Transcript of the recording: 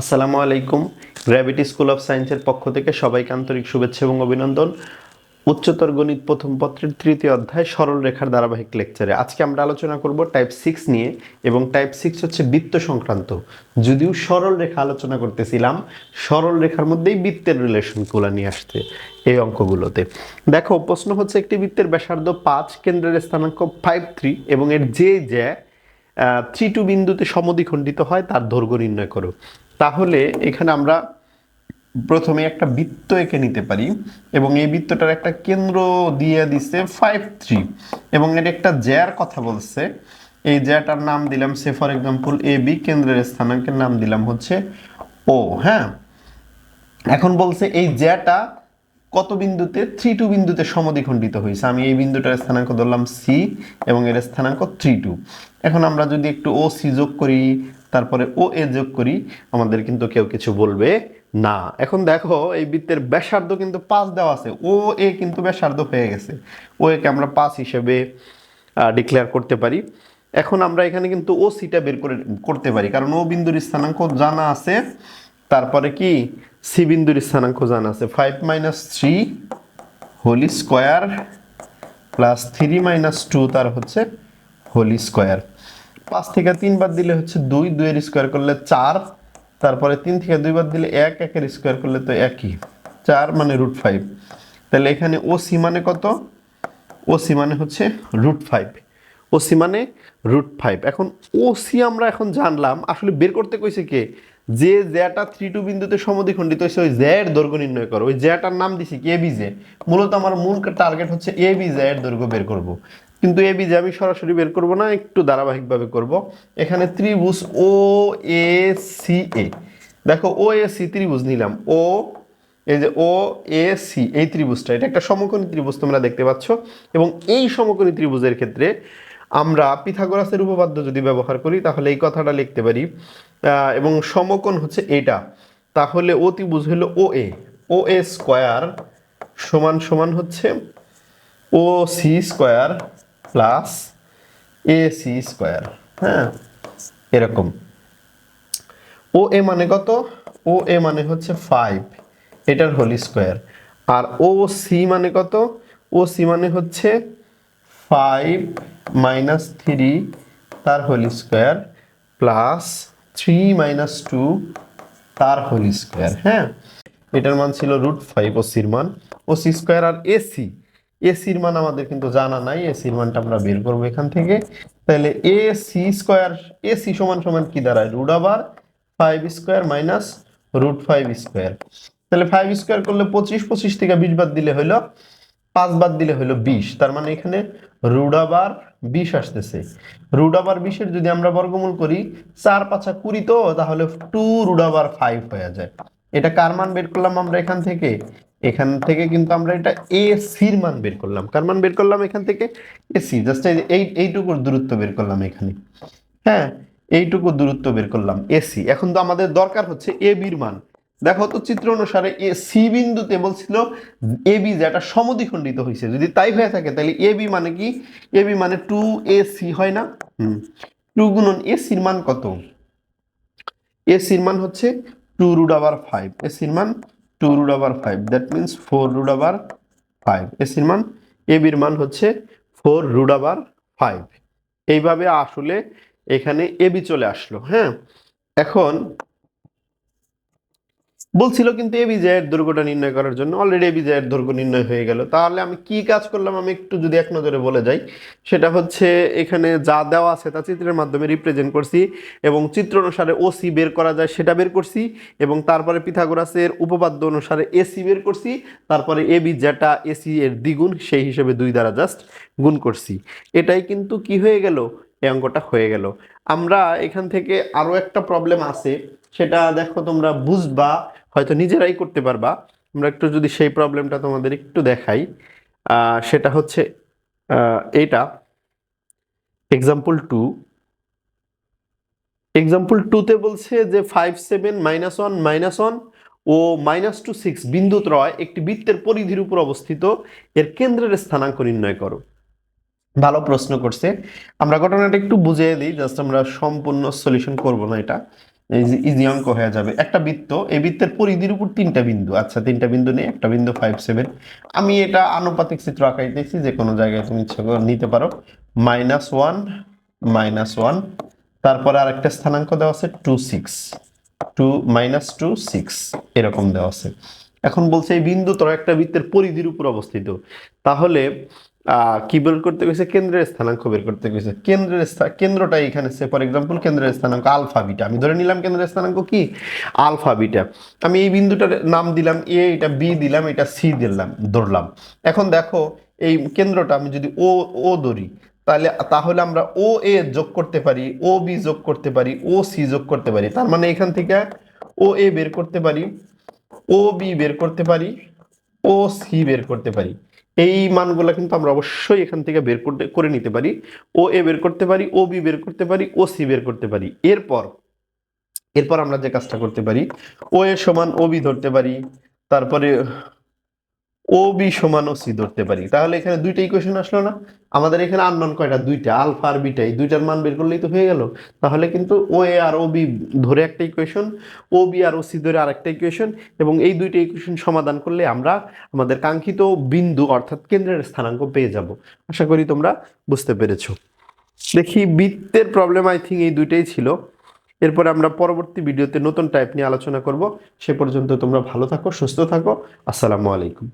আসসালামু আলাইকুম। Gravity school of সায়েন্সের পক্ষ থেকে সবাইকে আন্তরিক শুভেচ্ছা এবং অভিনন্দন। উচ্চতর গণিত প্রথম পত্রের তৃতীয় অধ্যায় সরল রেখার ধারাবাহিক লেকচারে আজকে আমরা আলোচনা করব টাইপ সিক্স নিয়ে এবং টাইপ সিক্স হচ্ছে বৃত্ত সংক্রান্ত। যদিও সরল রেখা আলোচনা করতেছিলাম, সরল রেখার মধ্যেই বৃত্তের রিলেশনগুলো নিয়ে আসতে এই অঙ্কগুলোতে। দেখো, প্রশ্ন হচ্ছে একটি বৃত্তের ব্যাসার্ধ পাঁচ, কেন্দ্রের স্থানাঙ্ক ফাইভ থ্রি এবং এর যে যে থ্রি টু বিন্দুতে সমদ্বিখণ্ডিত হয়, তার দৈর্ঘ্য নির্ণয় করো। তাহলে এখানে আমরা প্রথমে একটা বৃত্ত এঁকে নিতে পারি এবং এই বৃত্তটার একটা কেন্দ্র দিয়ে দিছে ফাইভ থ্রি এবং এর একটা জ্যার কথা বলছে। এই জ্যাটার নাম দিলাম say for example A B কেন্দ্রের স্থানাঙ্কের নাম দিলাম হচ্ছে ও হ্যাঁ? এখন বলছে এই জ্যাটা কত বিন্দুতে? থ্রি টু বিন্দুতে সমদ্বিখণ্ডিত হয়েছে। আমি এই বিন্দুটার স্থানাঙ্ক ধরলাম সি এবং এর স্থানাঙ্ক থ্রি টু এখন আমরা যদি একটু ও সি যোগ করি তারপরে ও এ যোগ করি, আমাদের কিন্তু কেউ কিছু বলবে না। এখন দেখো, এই বৃত্তের ব্যাসার্ধ কিন্তু পাঁচ দেওয়া আছে। ও এ কিন্তু ব্যাসার্ধ হয়ে গেছে। ও একে আমরা পাঁচ হিসেবে ডিক্লেয়ার করতে পারি। এখন আমরা এখানে কিন্তু ও সিটা বের করে, করতে পারি। কারণ ও বিন্দুর স্থানাঙ্ক জানা আছে। তারপরে কি? সি বিন্দুর স্থানাঙ্ক জানা আছে। Five minus three whole square plus three minus two তার হচ্ছে হোল স্কোয়ার পাঁচ থেকে তিন বাদ দিলে হচ্ছে দুই, দুইয়ের স্কোয়ার করলে চার, তারপরে তিন থেকে দুই বাদ দিলে এক, একের স্কোয়ার করলে তো একই। চার মানে রুট ফাইভ তাহলে এখানে ও সি মানে কত? ও সি মানে হচ্ছে রুট ফাইভ ও সি মানে রুট ফাইভ এখন ও সি আমরা এখন জানলাম, আসলে বের করতে কইছে কে? যে জ্যাটা থ্রি টু বিন্দুতে সমদ্বিখণ্ডিত হয়েছে, ওই জ্যার দৈর্ঘ্য নির্ণয় করো। ওই জ্যাটার নাম দিছি কি বি জে মূলত আমার মূল টার্গেট হচ্ছে এ বি জ্যার দৈর্ঘ্য বের করব। কিন্তু এ বি জে আমি সরাসরি বের করব না, একটু ধারাবাহিকভাবে করব। এখানে ত্রিভুজ ও এ সি এ দেখো ও এ সি ত্রিভুজ নিলাম। ও এই যে ও এ সি এই ত্রিভুজটা, এটা একটা সমকোণী ত্রিভুজ তোমরা দেখতে পাচ্ছ। এবং এই সমকোণী ত্রিভুজের ক্ষেত্রে আমরা পিথাগোরাসের উপপাদ্য যদি ব্যবহার করি, তাহলে এই কথাটা লিখতে পারি। এবং সমকোণ হচ্ছে এটা। তাহলে ও ত্রিভুজ হলো ও এ ও এ স্কোয়ার সমান সমান হচ্ছে O C square plus A C square হ্যাঁ? এরকম। ও এ মানে কত? ও এ মানে হচ্ছে ফাইভ এটার হোল স্কোয়ার আর ও সি মানে কত? ও সি মানে হচ্ছে ফাইভ মাইনাস থ্রি তার whole square plus three minus two তার হোল স্কোয়ার হ্যাঁ? এটার মান ছিল রুট ফাইভ ও সির মান। ও সি স্কোয়ার আর এসি এসির মান আমাদের কিন্তু জানা নাই এসির মানটা আমরা বের করব এখান থেকে। তাহলে এ সি স্কোয়ার এসি সমান সমান কি দাঁড়ায়? রুট আবার five square minus root five square তাহলে ফাইভ স্কোয়ার করলে পঁচিশ পঁচিশ থেকে বিশ বাদ দিলে হইল, পাঁচ বাদ দিলে হইল বিশ। তার মানে এখানে রুট আবার বিশ আসতেছে। রুট আবার বিশের যদি আমরা বর্গমূল করি, চার পাঁচা কুড়ি তো, তাহলে টু রুট আবার ফাইভ হয়ে যায়। এটা কার মান বের করলাম আমরা এখান থেকে? এখান থেকে কিন্তু আমরা এটা এ সির মান বের করলাম। কার মান বের করলাম এখান থেকে? এসি জাস্ট এই এইটুকুর দূরত্ব বের করলাম এখানে। হ্যাঁ এইটুকু দূরত্ব বের করলাম এসি এখন তো আমাদের দরকার হচ্ছে এ বির মান। দেখো তো চিত্র অনুসারে এ সি বিন্দুতে বলছিল এ বি যেটা সমদ্বিখণ্ডিত হয়েছে যদি তাই হয়ে থাকে, তাহলে এ বি মানে কি? এ বি মানে টু এ সি হয় না? হুম। টু গুণন এ সির মান কত? এ সির মান হচ্ছে টু রুট আবার ফাইভ এ সির মান টু রুট আবার five that means four root আবার ফাইভ এসির মান? এ বির মান হচ্ছে ফোর রুট আবার ফাইভ এইভাবে আসলে এখানে এবি চলে আসলো হ্যাঁ? এখন বলছিল কিন্তু এ বিজয়ের দৈর্ঘ্যটা নির্ণয় করার জন্য অলরেডি এ বিজয়ের দৈর্ঘ্য নির্ণয় হয়ে গেল। তাহলে আমি কি কাজ করলাম আমি একটু যদি এক নজরে বলে যাই, সেটা হচ্ছে এখানে যা দেওয়া আছে তা চিত্রের মাধ্যমে রিপ্রেজেন্ট করছি এবং চিত্র অনুসারে ও সি বের করা যায় সেটা বের করছি এবং তারপরে পিথাগোরাসের উপপাদ্য অনুসারে এসি বের করছি, তারপরে এ বি যেটা এসি এর দ্বিগুণ, সেই হিসেবে দুই দ্বারা জাস্ট গুণ করছি। এটাই কিন্তু কি হয়ে গেল? এই অঙ্কটা হয়ে গেল। আমরা এখান থেকে আরও একটা প্রবলেম আছে, সেটা দেখো তোমরা বুঝবা, হয়তো নিজেরাই করতে পারবা। আমরা একটু যদি সেই প্রবলেমটা তোমাদের একটু দেখাই সেটা হচ্ছে এটা এক্সাম্পল টু এক্সাম্পল টুতে বলছে যে five seven minus one minus one ও মাইনাস টু সিক্স বিন্দু ত্রয় একটি বৃত্তের পরিধির উপর অবস্থিত। এর কেন্দ্রের স্থানাঙ্ক নির্ণয় করো। ভালো প্রশ্ন করছে। আমরা ঘটনাটা একটু বুঝিয়ে দিই জাস্ট আমরা সম্পূর্ণ সলিউশন করব না এটা। ইজি অঙ্ক হয়ে যাবে। একটা বৃত্ত, এই বৃত্তের পরিধির উপর তিনটা বিন্দু। আচ্ছা তিনটা বিন্দু নেই একটা বিন্দু ফাইভ সেভেন আমি এটা আনুপাতিক চিত্র আঁকাইতেছি যে কোনো জায়গায় তুমি ইচ্ছা করে নিতে পারো। মাইনাস ওয়ান মাইনাস ওয়ান তারপরে আরেকটা স্থানাঙ্ক দেওয়া আছে two six two minus two six এরকম দেওয়া আছে। এখন বলছে এই বিন্দু তোর একটা বৃত্তের পরিধির উপর অবস্থিত। তাহলে কি বের করতে গেছে? কেন্দ্রের স্থানাঙ্ক বের করতে গেছে। কেন্দ্রের কেন্দ্রটা এখানে সে ফর এক্সাম্পল কেন্দ্রের স্থানাঙ্ক আলফা বিটা। আমি ধরে নিলাম কেন্দ্রের স্থানাঙ্ক কি? Alpha beta. আমি এই বিন্দুটার নাম দিলাম, এ, এটা বি দিলাম, এটা সি দিলাম, ধরলাম। এখন দেখো, এই কেন্দ্রটা আমি যদি ও ও ধরি, তাহলে তাহলে আমরা ও, এ যোগ করতে পারি, ও, বি যোগ করতে পারি, ও, সি যোগ করতে পারি। তার মানে এখান থেকে ও, এ বের করতে পারি, ও, বি বের করতে পারি, ও, সি বের করতে পারি। এই মানগুলো কিন্তু আমরা অবশ্যই এখান থেকে বের করতে, করে নিতে পারি। ও এ বের করতে পারি, ও বি বের করতে পারি, ও সি বের করতে পারি। এরপর এরপর আমরা যে কাজটা করতে পারি, ও এ সমান ও বি ধরতে পারি। তারপরে ও বি সমান সি ধরতে পারি। তাহলে এখানে দুইটা ইকুয়েশন আসলো না। আমাদের এখানে আননোন কয়টা? দুইটা। আলফা আর বিটা এই দুইটার মান বের করলেই তো হয়ে গেল। তাহলে কিন্তু ও এ আর ও বি ধরে একটা ইকুয়েশন ও বি আর ও সি ধরে আরেকটা ইকুয়েশন এবং এই দুইটা ইকুয়েশন সমাধান করলে আমরা আমাদের কাঙ্ক্ষিত বিন্দু অর্থাৎ কেন্দ্রের স্থানাঙ্ক পেয়ে যাব। আশা করি তোমরা বুঝতে পেরেছ। দেখি বৃত্তের প্রবলেম আই থিঙ্ক এই দুইটাই ছিল। এরপরে আমরা পরবর্তী ভিডিওতে নতুন টাইপ নিয়ে আলোচনা করব। সে পর্যন্ত তোমরা ভালো থাকো, সুস্থ থাকো। আসসালামু আলাইকুম।